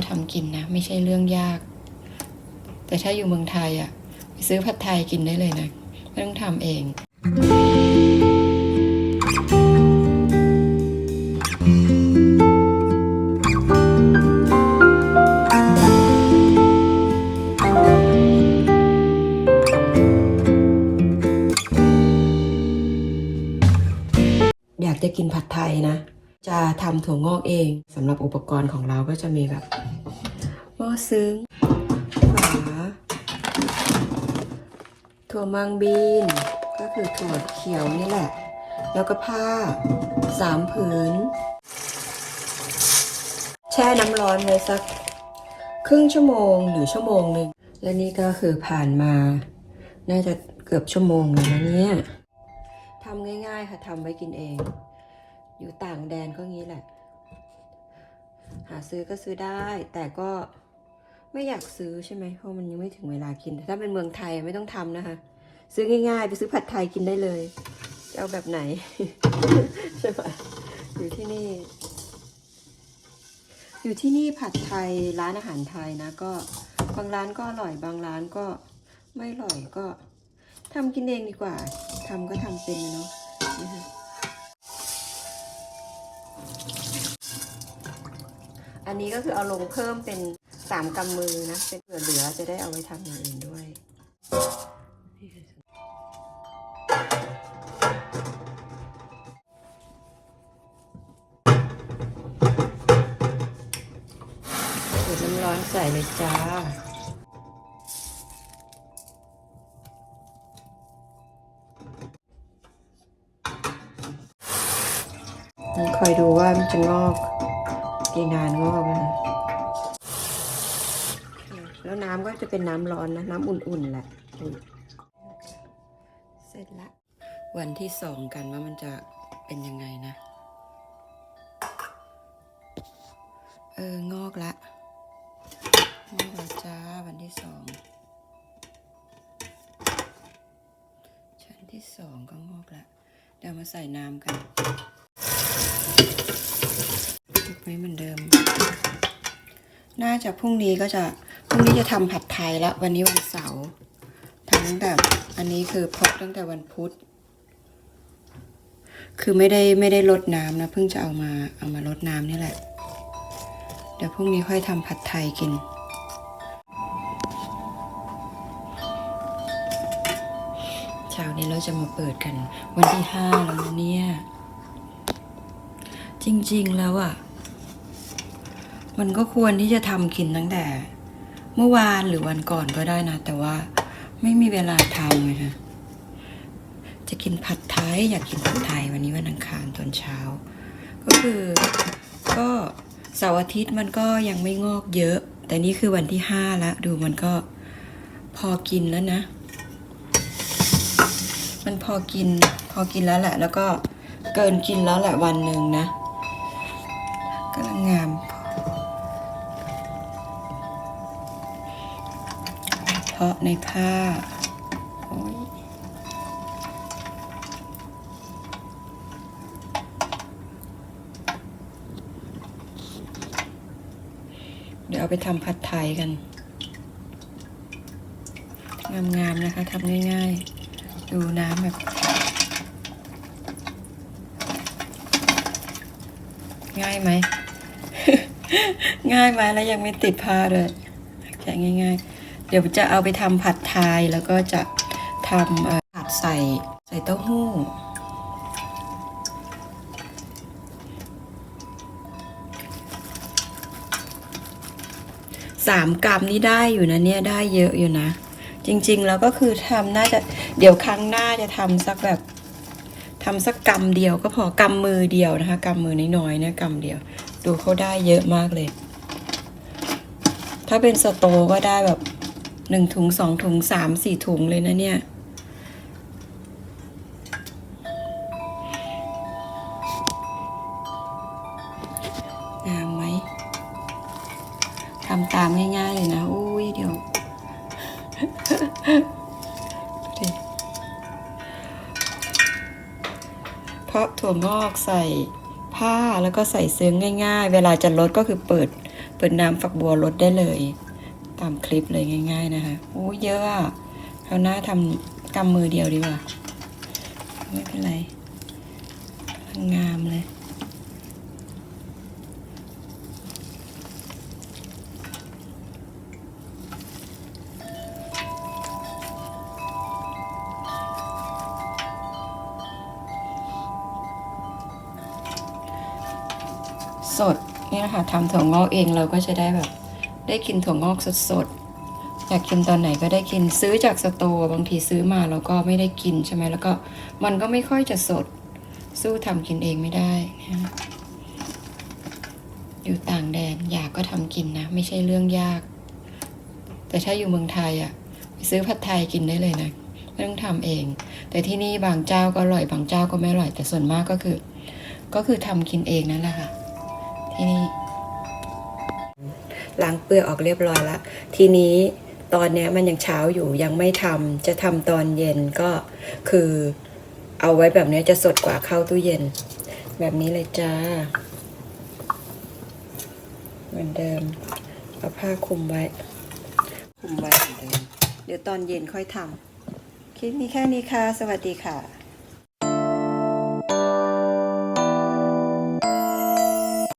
ก็ทำกินนะ ไม่ใช่เรื่องยาก แต่ถ้าอยู่เมืองไทยอะ่ะไปซื้อผัดไทยกินได้เลยนะ ไม่ต้องทำเองอยากจะกินผัดไทยนะ จะทำถั่วงอกเองสำหรับอุปกรณ์ของเราก็จะมีแบบหม้อซึ้งฝาถั่วมังบีน ก็คือถั่วเขียวนี่แหละ แล้วก็ผ้าสามผืน แช่น้ำร้อนไว้สักครึ่งชั่วโมงหรือชั่วโมงหนึ่งและนี่ก็คือผ่านมา น่าจะเกือบชั่วโมงเลยนะเนี่ยทำง่ายๆค่ะทำไว้กินเอง อยู่ต่างแดนก็งี้แหละ หาซื้อก็ซื้อได้ แต่ก็ไม่อยากซื้อใช่ไหมเพราะมันยังไม่ถึงเวลากิน ถ้าเป็นเมืองไทยไม่ต้องทำนะคะ ซื้อง่ายๆ ไปซื้อผัดไทยกินได้เลยจะเอาแบบไหน ใช่ไหมอยู่ที่นี่ อยู่ที่นี่ผัดไทยร้านอาหารไทยนะก็บางร้านก็อร่อยบางร้านก็ไม่อร่อยก็ทำกินเองดีกว่าทำก็ทำเป็นเนาะ อันนี้ก็คือเอาลงเพิ่มเป็นสามกำมือนะ เป็นเผื่อเหลือจะได้เอาไว้ทำอย่างอื่นด้วยเดี๋ยวน้ำร้อนใส่เลยจ้าคอยดูว่ามันจะงอก กี่นานงอกนะแล้วน้ำก็จะเป็นน้ำร้อนนะน้ำอุ่นๆแหละเสร็จละ วันที่สองกันว่ามันจะเป็นยังไงนะ เอองอกละงอกล้วจ้าวันที่สองชั้นที่สองก็งอกละเดี๋ยวมาใส่น้ำกัน ว้เหมือนเดิม น่าจะพรุ่งนี้ก็จะพรุ่งนี้จะทำผัดไทยแล้ว วันนี้วันเสาร์ทำตั้งแต่อันนี้คือพกตั้งแต่วันพุธคือไม่ได้ไม่ได้ลดน้ำนะเพิ่งจะเอามาเอามาลดน้ำนี่แหละ เดี๋ยวพรุ่งนี้ค่อยทำผัดไทยกินเช้านี้เราจะมาเปิดกัน วันที่ห้าแล้วนะเนี่ย จริง ๆ แล้วอะ่ะ มันก็ควรที่จะทำกินตั้งแต่ เมื่อวานหรือวันก่อนก็ได้นะ แต่ว่าไม่มีเวลาทำเลยค่ะจะกินผัดไทยอยากกินผัดไทยวันนี้วันอังคารตอนเช้า ก็คือก็เสาร์อาทิตย์มันก็ยังไม่งอกเยอะ แต่นี่คือวันที่ห้าแล้วดูมันก็พอกินแล้วนะ มันพอกินพอกินแล้วแหละ แล้วก็เกินกินแล้วแหละวันหนึ่งนะกำลังงามพาะในผ้า เดี๋ยวเอาไปทำผัดไทยกัน งามๆนะคะทำง่ายๆ ดูน้ำแบบง่ายไหม ง่ายไหมแล้วยังไม่ติดผ้าเลยแกะง่าย ๆ เดี๋ยวจะเอาไปทำผัดไทยแล้วก็จะทำผัดใส่ใส่เต้าหู้ สามกรัมนี่ได้อยู่นะเนี่ยได้เยอะอยู่นะ จริงๆแล้วก็คือทำน่าจะเดี๋ยวครั้งหน้าจะทำสักแบบทำสักกำเดียวก็พอกำมือเดียวนะคะกำมือน้อยๆเนี่ยกำเดียว ดูเขาได้เยอะมากเลย ถ้าเป็นสโตก็ได้แบบ หนึ่งถุงสองถุงสามสี่ถุงเลยนะเนี่ย งามไหมทำตามง่ายๆเลยนะ อุ้ยเดี๋ยวดิเพราะถั่วงอกใส่ผ้าแล้วก็ใส่ซึ้งง่าย ๆ เวลาจะลดก็คือเปิดเปิดน้ำฝักบัวลดได้เลย ตามคลิปเลยง่าย ๆ นะคะโอ้เยอะอะเอาหน้าทำกำมือเดียวดีกว่า ไม่เป็นไร งามเลย สดนี่นะคะทำถั่วงอกเองเราก็จะได้แบบ ได้กินถั่วงอกสดๆ อยากกินตอนไหนก็ได้กินซื้อจากสโตร์บางทีซื้อมาแล้วก็ไม่ได้กินใช่ไหมแล้วก็มันก็ไม่ค่อยจะสด สู้ทำกินเองไม่ได้นะอยู่ต่างแดนอยากก็ทำกินนะ ไม่ใช่เรื่องยาก แต่ถ้าอยู่เมืองไทยอะไปซื้อผัดไทยกินได้เลยนะไม่ต้องทำเอง แต่ที่นี่บางเจ้าก็อร่อยบางเจ้าก็ไม่อร่อย แต่ส่วนมากก็คือ ก็คือทำกินเองนั่นแหละค่ะที่นี่ ล้างเปลือกออกเรียบร้อยแล้ว ทีนี้ตอนนี้มันยังเช้าอยู่ยังไม่ทำจะทำตอนเย็นก็คือเอาไว้แบบนี้จะสดกว่าเข้าตู้เย็น แบบนี้เลยจ้า เหมือนเดิม เอาผ้าคลุมไว้คลุมไว้เหมือนเดิม เดี๋ยวตอนเย็นค่อยทำคลิปนี้แค่นี้ค่ะ สวัสดีค่ะ